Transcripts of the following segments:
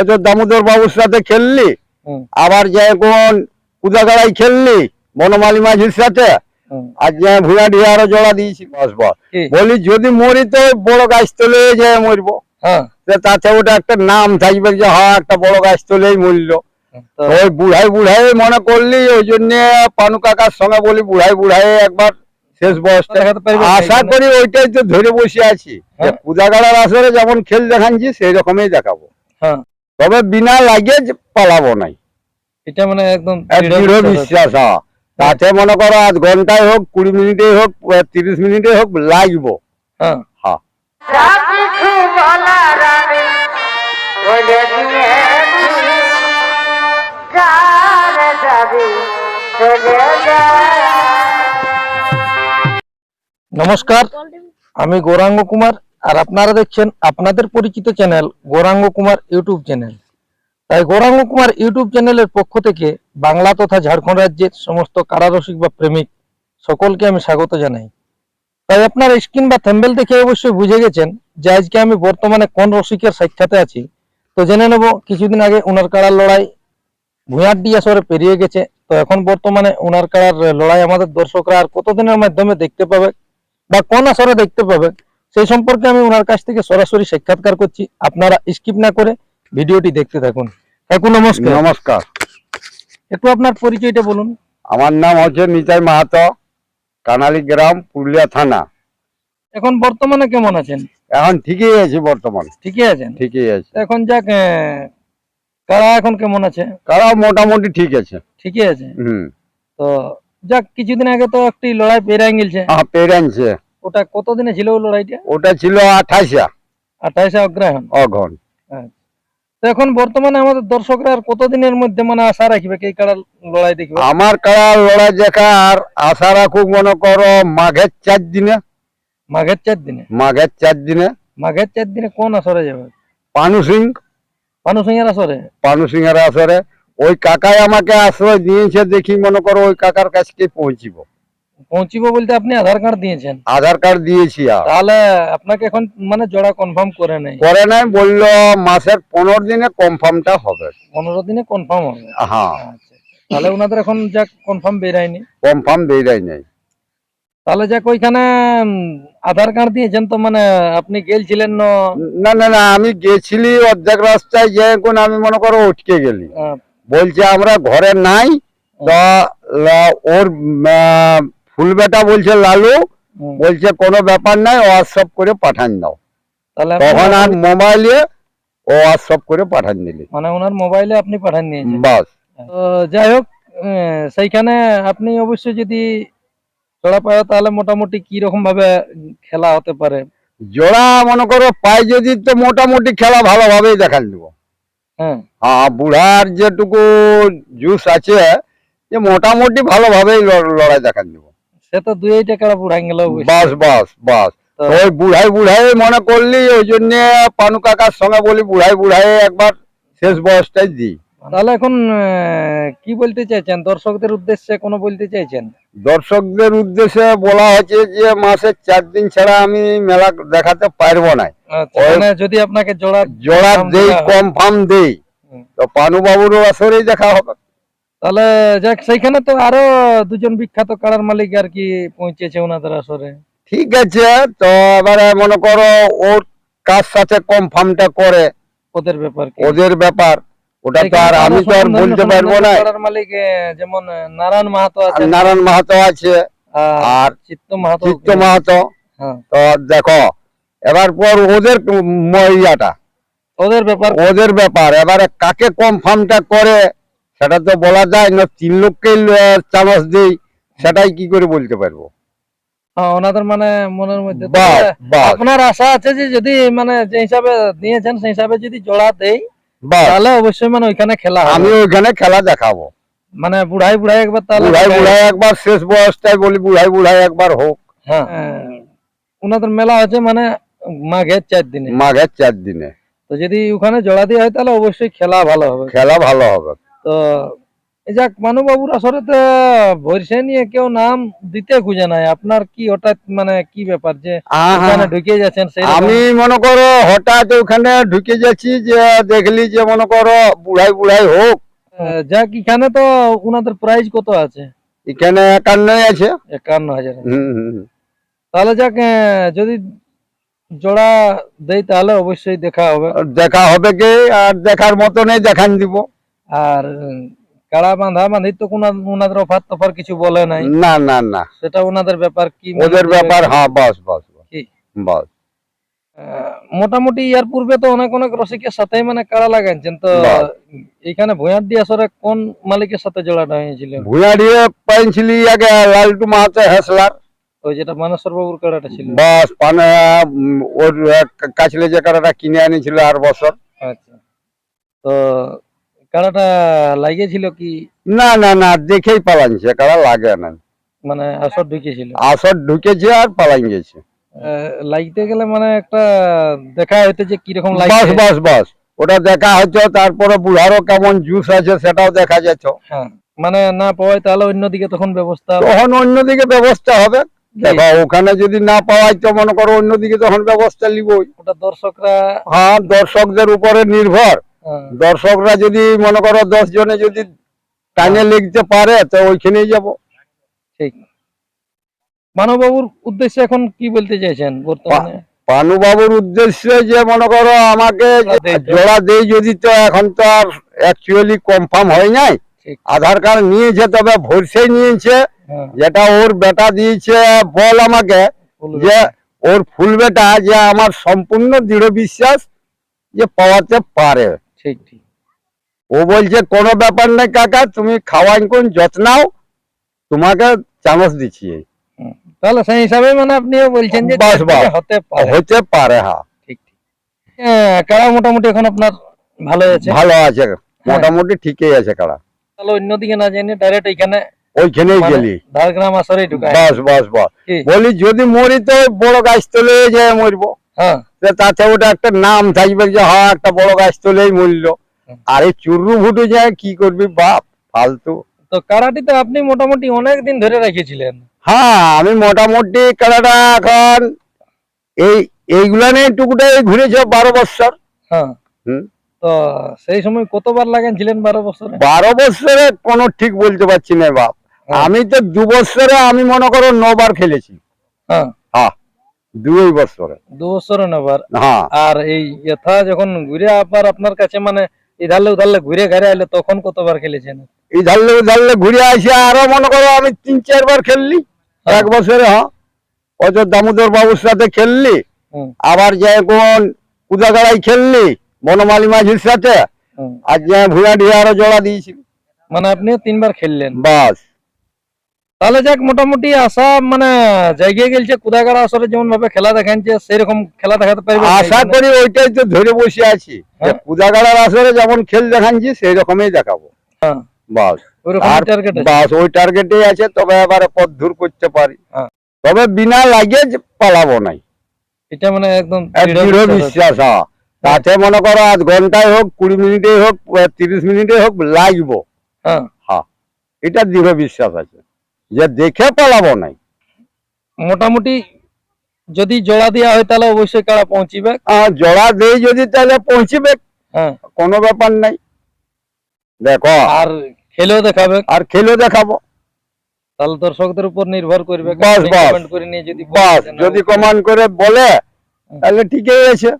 হয়তো দামোদর বাবুর সাথে খেললি আবার যে কোন কুদাগাড়াই খেললি বনমালী মাঝির সাথে। আর যে ভুঁড়া ডিয়ারও জোড়া দিয়েছি বস বস। বলি যদি মরি তো বড় গাছ তলে যে মরবো। হ্যাঁ। তাতে ওটা একটা নাম থাকবে যে হ্যাঁ একটা বড় গাছ তলেই মরলো। ওই বুড়াই বুড়াই মনে করলি ওই জন্য পানু কাকার সঙ্গে বলি বুড়াই বুড়াই একবার শেষ বয়সটা আশা করি ওইটাই তো ধরে বসে আছি। হ্যাঁ। কুদাগাড়ার আসরে যেমন খেল দেখাচ্ছি সেই রকমই দেখাবো। হ্যাঁ। তবে বিনা লাগে যে পালাবো নাই। এটা মানে একদম দৃঢ় বিশ্বাস। হ্যাঁ। তাতে মনে করো আধ ঘন্টায় হোক কুড়ি মিনিটে হোক তিরিশ মিনিটে হোক লাগবো। হ্যাঁ। হ্যাঁ। নমস্কার আমি গৌরাঙ্গ কুমার। আর আপনারা দেখছেন আপনাদের পরিচিত channel Gauranga Kumar YouTube channel. তাই গৌরাঙ্গ কুমার ইউটিউব চ্যানেলের পক্ষ থেকে বাংলা তথা ঝাড়খণ্ড রাজ্যের সমস্ত কারারসিক বা প্রেমিক সকলকে আমি স্বাগত জানাই। তাই আপনার স্ক্রিন বা থ্যাম্বেল দেখে অবশ্যই বুঝে গেছেন যে আজকে আমি বর্তমানে কোন রসিকের সাক্ষাতে আছি। তো জেনে নেব, কিছুদিন আগে উনার কাড়ার লড়াই ভুঁয়ারডি আসরে পেরিয়ে গেছে। তো এখন বর্তমানে উনার কাড়ার লড়াই আমাদের দর্শকরা আর কতদিনের মাধ্যমে দেখতে পাবে বা কোন আসরে দেখতে পাবে সেই সম্পর্কে আমি ওনার কাছ থেকে সরাসরি সাক্ষাৎকার করছি। আপনারা স্কিপ না করে ভিডিওটি দেখতে থাকুন। কাকু নমস্কার। নমস্কার। একটু আপনার পরিচয়টা বলুন। আমার নাম হচ্ছে নিতাই মাহাতো কানালি গ্রাম পুরুলিয়া থানা। এখন বর্তমানে কেমন আছেন? এখন ঠিকই আছি বর্তমান। ঠিকই আছেন? ঠিকই আছে। এখন যাক কারা এখন কেমন আছে? কারা মোটামুটি ঠিক আছে। ঠিকই আছে? হুম। তো যাক কিছুদিন আগে তো একটি লড়াই পেরাই গেছে। হ্যাঁ পেরেন্টছে ওটা কতদিনে ছিল লড়াইটা? ওটা ছিল আঠাশা আঠাইশে অগ্রহণ অঘন তো এখন বর্তমানে আমাদের দর্শকরা আর কতদিনের মধ্যে মানে আশা রাখবে কি এই কাড়ার লড়াই দেখবে? আমার কারা লড়াই দেখা আর আশা রাখুক মনে করো মাঘের চার দিনে। মাঘের চার দিনে? মাঘের চার দিনে। মাঘের চার দিনে কোন আসরে যাবে? পানু সিং। পানু সিংয়ের আসরে? পানু সিং এর আসরে। ওই কাকাই আমাকে আশ্রয় দিয়েছে দেখি মনে করো ওই কাকার কাছকে পৌঁছিব। পৌঁছিব বলতে আপনি আধার কার্ড দিয়েছেন। আধার কার্ড দিয়েছি আর। তাহলে আপনাকে এখন মানে জোড়া কনফার্ম করে নেই। করে নাই বলল মাসের পনেরো দিনে কনফার্মটা হবে। পনেরো দিনে কনফার্ম হবে। হ্যাঁ। আচ্ছা। তাহলে ওনাদের এখন যাক কনফার্ম বেরায়নি। কনফার্ম বেরাই নাই। তাহলে যাক ওইখানে আধার কার্ড দিয়েছেন তো মানে আপনি গেলছিলেন না? না না আমি গেছিলি অর্ধেক রাস্তায় যে এখন আমি মনে করো উঠকে গেলি। বলছে আমরা ঘরে নাই তো ওর আহ, ফুল বেটা বলছে লালু বলছে কোনো ব্যাপার নাই হোয়াটসঅ্যাপ করে পাঠান দাও। তাহলে তখন আর মোবাইলে ও হোয়াটসঅ্যাপ করে পাঠান দিলি। মানে ওনার মোবাইলে আপনি পাঠান দিয়েছেন। বাস। যাই হোক সেইখানে আপনি অবশ্যই যদি জোড়া পায় তাহলে মোটামুটি কি রকম ভাবে খেলা হতে পারে? জোড়া মনে করো পাই যদি তো মোটামুটি খেলা ভালোভাবেই দেখান দেবো। হ্যাঁ। হ্যাঁ বুড়ার যেটুকু জুস আছে যে মোটামুটি ভালোভাবেই লড়াই দেখান দেবো। সে তো দুই টাকা বুড়াই গেল বাস বাস বাস। ওই বুড়াই বুড়াই মনে করলি ওই জন্য পানু কাকার সঙ্গে বলি বুড়াই বুড়াই একবার শেষ বয়সটাই দিই তাহলে এখন কি বলতে চাইছেন? দর্শকদের উদ্দেশ্যে কোনো বলতে চাইছেন? দর্শকদের উদ্দেশ্যে বলা হয়েছে যে মাসে চার দিন ছাড়া আমি মেলা দেখাতে পারব না। আচ্ছা, মানে যদি আপনাকে জোড়া জোড়া দেই। কনফার্ম দেই। তো পানু বাবুরও আসরেই দেখা হবে। তাহলে যাক সেইখানে তো আরও দুজন বিখ্যাত কাড়ার মালিক আর কি পৌঁছেছে ওনাদের আসরে। ঠিক আছে তো এবারে মনে করো ওর কার সাথে কনফার্মটা করে। ওদের ব্যাপার ওদের ব্যাপার। ওটা তো আর আমি তো আর বলতে পারব না। কাড়ার মালিক যেমন নারায়ণ মাহাতো আছে। নারায়ণ মাহাতো আছে। আর চিত্ত মাহাতো। চিত্ত মাহাতো। হ্যাঁ। তো দেখো এবার পর ওদের ম- ইয়াটা। ওদের ব্যাপার ওদের ব্যাপার। এবারে কাকে কনফার্মটা করে সেটা তো বলা যায় না তিন লোককে চান্স দেই সেটাই কি করে বলতে পারব? হ্যাঁ, ওনাদের মানে মনের মধ্যে তো বাস বাস আপনার আশা আছে যে যদি মানে যে হিসাবে দিয়েছেন সেই হিসাবে যদি জোড়া দেই তাহলে অবশ্যই মানে ওইখানে খেলা আমি ওইখানে খেলা দেখাবো। মানে বুড়াই বুড়াই একবার তাহলে বুড়াই বুড়াই একবার শেষ বয়সটাই বলি বুড়াই বুড়াই একবার হোক। হ্যাঁ। ওনাদের মেলা আছে মানে মাঘের চার দিনে। মাঘের চার দিনে। তো যদি ওখানে জোড়া দিয়ে হয় তাহলে অবশ্যই খেলা ভালো হবে। খেলা ভালো হবে। তো যাক মানুবাবুর আসলে তো ভরসে নিয়ে কেউ নাম দিতে খুঁজে নাই। আপনার কি হঠাৎ মানে কি ব্যাপার যে ওখানে ঢুকে যাচ্ছেন? আমি মনে করো হঠাৎ ওখানে ঢুকে যাচ্ছি যে দেখলি যে মনে করো বুড়াই বুড়াই হোক। যাক এখানে তো ওনাদের প্রাইস কত আছে? এখানে একান্নই আছে। একান্ন হাজার। তাহলে যাক যদি জোড়া দেই তাহলে অবশ্যই দেখা হবে। দেখা হবে কি? আর দেখার মতনই দেখান দিব। আর কাড়া বাঁধা বাঁধি তো কোনো ওনাদের অফার তফার কিছু বলে নাই। না না না। সেটা ওনাদের ব্যাপার কি মানে ওদের ব্যাপার হ্যাঁ বাস বাস কি? বাস। মোটামুটি ইয়ার পূর্বে তো অনেক অনেক রসিকের সাথেই মানে কাড়া লাগাইছেন। তো বাহ। এইখানে ভুঁয়ারডি আসরে কোন মালিকের সাথে জোড়াটা হয়েছিল ভুঁয়াড়িয়ে পাইছিলি আগে লালটু মাহাতো হেসলার। ওই যেটা মানেশ্বর বাবুর কাড়াটা ছিল। বাস পানে ওর কাছলে যে কাড়াটা কিনে আনিছিল আর বছর। আচ্ছা। তো কাড়াটা লাগিয়েছিল কি? না না না দেখেই পালাইছে কারা লাগে না। মানে আসর ঢুকেছিল? আসর ঢুকেছে আর পালাই গেছে। লাগতে গেলে মানে একটা দেখা হইতে যে কীরকম বাস লাগছে? বাস বাস ওটা দেখা হচ্ছে তারপরে বুড়ারও কেমন জুস আছে সেটাও দেখা যাচ্ছে হ্যাঁ মানে না পাওয়াই তাহলে অন্যদিকে তখন ব্যবস্থা তখন অন্যদিকে ব্যবস্থা হবে। দেখো ওখানে যদি না পাওয়াই তো মনে করো অন্যদিকে তখন ব্যবস্থা নিবই। ওটা দর্শকরা হ্যাঁ দর্শকদের উপরে নির্ভর। দর্শকরা যদি মনে করো দশ জনে যদি টাইনে লিখতে পারে তো ওইখানেই যাব। ঠিক। মানববাবুর উদ্দেশ্যে এখন কি বলতে চাইছেন বর্তমানে? পানুবাবুর উদ্দেশ্যে যে মনে করো আমাকে জোড়া দেই তো। জোড়া দেই যদি তো এখন তো আর অ্যাকচুয়ালি কনফার্ম হয় নাই। আধার কার্ড নিয়েছে তবে ভরসে নিয়েছে। হ্যাঁ। যেটা ওর বেটা দিয়েছে বল আমাকে যে ওর ফুল বেটা যে আমার সম্পূর্ণ দৃঢ় বিশ্বাস যে পাওয়াতে পারে। ঠিক ও বলছে কোনো ব্যাপার নেই কাকা তুমি খাওয়াই কোন যত্নাও তোমাকে চান্স দিচ্ছি তাহলে সেই হিসাবে মানে আপনিও বলছেন যে বাস, বাস। হতে পারে। হতে পারে হ্যাঁ ঠিক ঠিক। হ্যাঁ, কারা মোটামুটি এখন আপনার ভালো আছে? ভালো আছে মোটামুটি ঠিকই আছে কারা। তাহলে অন্যদিকে না জানি ডাইরেক্ট এখানে ওইখানেই মানে গেলি। ঝাড়গ্রাম আসরেই ঢুকায় বাস বাস বাস। বলি যদি মরি তো বড় গাছ তোলে যায় মরবো। তাতে ওটা একটা নাম থাকবে যে হ্যাঁ একটা বড় গাছ তোলেই মরল আরে চুরু ভুটু যায় কি করবি বাপ ফালতু। তো কারাটি তো আপনি মোটামুটি অনেক দিন ধরে রেখেছিলেন। হ্যাঁ আমি মোটামুটি কারাটা এখন এই এইগুলা নিয়ে টুকুটাই ঘুরেছে বারো বছর হ্যাঁ। হুম। তো সেই সময় কতবার লাগাইছিলেন বারো বছরে বারো বছরে কোনো ঠিক বলতে পারছি না বাপ। হ্যাঁ। আমি তো দু বছরে আমি মনে করো নবার খেলেছি। হ্যাঁ হ্যাঁ। দুই বছরে। দু বছরে নেবার? হ্যাঁ। আর এই যথা যখন ঘুরে আবার আপনার কাছে মানে ইধারলে উধারলে ঘুরে ঘাড়ে আইলে তখন কতবার খেলেছেন? এই ধারলে ধারলে ঘুরে আসি আরও মনে করো আমি তিন চারবার খেললি। হ্যাঁ। এক বছরে হ্যাঁ। অত দামোদর বাবুর সাথে খেললি। আবার যে কোন উদাগাড়াই খেললি বনমালী মাঝির সাথে আর যে ভুয়া ঢিয়া আরও জোড়া দিয়েছি। মানে আপনি তিনবার খেললেন? বাস। তাহলে যাক মোটামুটি আশা মানে জায়গায় গেলছে কুদাগাড়া আসরে যেমন ভাবে খেলা দেখাচ্ছে সেরকম খেলা দেখাতে পারবে আশা করি ওইটাই তো ধরে বসে আছি হ্যাঁ। কুদাগাড়ার আসরে যেমন খেল দেখাচ্ছি সেই রকমই দেখাবো। হ্যাঁ। বাস। ওই টার্গেটেই আছে তবে এবারে পথ দূর করতে পারি। হ্যাঁ। তবে বিনা লাগে পালাবো নাই। এটা মানে একদম দৃঢ় বিশ্বাস তাতে মনে করো আধ ঘন্টায় হোক কুড়ি মিনিটে হোক তিরিশ মিনিটে হোক লাগবো। হ্যাঁ। এটা দৃঢ় বিশ্বাস আছে। যে দেখে পালাবো নাই। মোটামুটি যদি জোড়া দেওয়া হয় তাহলে অবশ্যই কারা পৌঁছিবে? জোড়া দেই যদি তাহলে পৌঁছিবে হ্যাঁ। কোনো ব্যাপার নাই। দেখো। আর খেলেও দেখাবে। আর খেলেও দেখাবো। তাহলে দর্শকদের উপর নির্ভর করবে। বাস, বাস। করে নিয়ে যদি বাস যদি কমান করে বলে তাহলে ঠিকই আছে।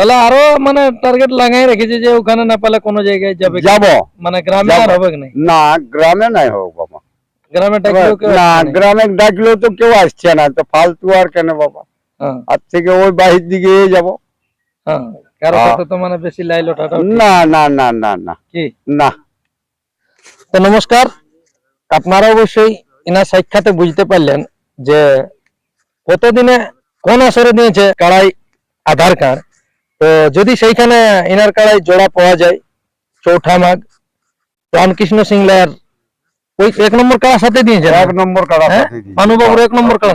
তাহলে আরও মানে টার্গেট লাগাই রেখেছে যে ওখানে না পেলে কোনো জায়গায় যাবে যাব। মানে গ্রামে আর হবে নাই? না গ্রামে নাই হোক বাবা। গ্রামে ডাকলেও কেউ না গ্রামে ডাকলেও তো কেউ আসছে না তো ফালতু আর কেন বাবা? হ্যাঁ। আর থেকে ওই বাহির দিকে যাব। হ্যাঁ কারও। সাথে তো মানে বেশি লাইল ওঠাটা না না। না না না কি? না। তো নমস্কার আপনারা অবশ্যই এনার সাক্ষাতে বুঝতে পারলেন যে কতদিনে কোন আসরে দিয়েছে কারাই আধার কার্ড। তো যদি সেইখানে ইনার কাড়ায় জোড়া পাওয়া যায় চৌঠা মাঘ রামকৃষ্ণ সিংলার ওই এক নম্বর কাড়ার সাথে দিয়েছে এক নম্বর কাড়া হ্যাঁ? মানুবাবুর এক নম্বর কাড়া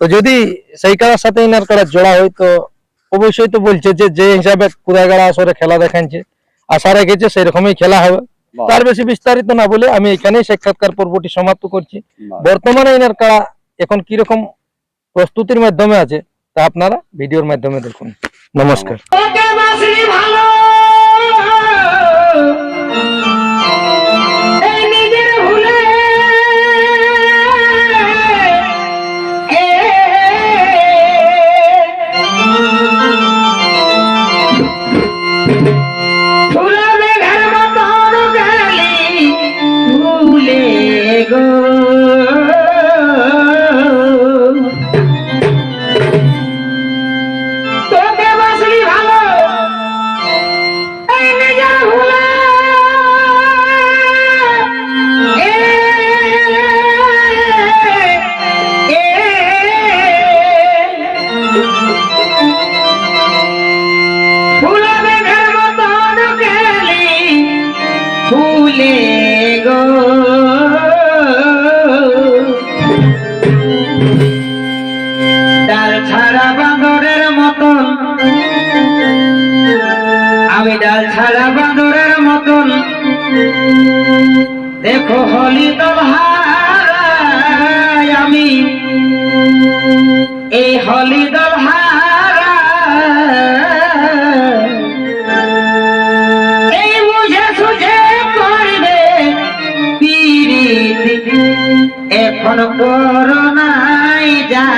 তো যদি সেই কাড়ার সাথে ইনার কাড়ার জোড়া হয় তো অবশ্যই তো বলছে যে যে হিসাবে কুদাগাড়া আসরে খেলা দেখাচ্ছে আশা রেখেছে সেরকমই খেলা হবে। তার বেশি বিস্তারিত না বলে আমি এখানেই সাক্ষাৎকার পর্বটি সমাপ্ত করছি। বর্তমানে ইনার কাড়া এখন কীরকম প্রস্তুতির মাধ্যমে আছে তা আপনারা ভিডিওর মাধ্যমে দেখুন। নমস্কার। फूलों ডাল ছাড়া বাঁদরের মতন আমি ডাল ছাড়া বাঁদরের মতন। দেখো হলি তো ভাই। কোন করোনায় যায়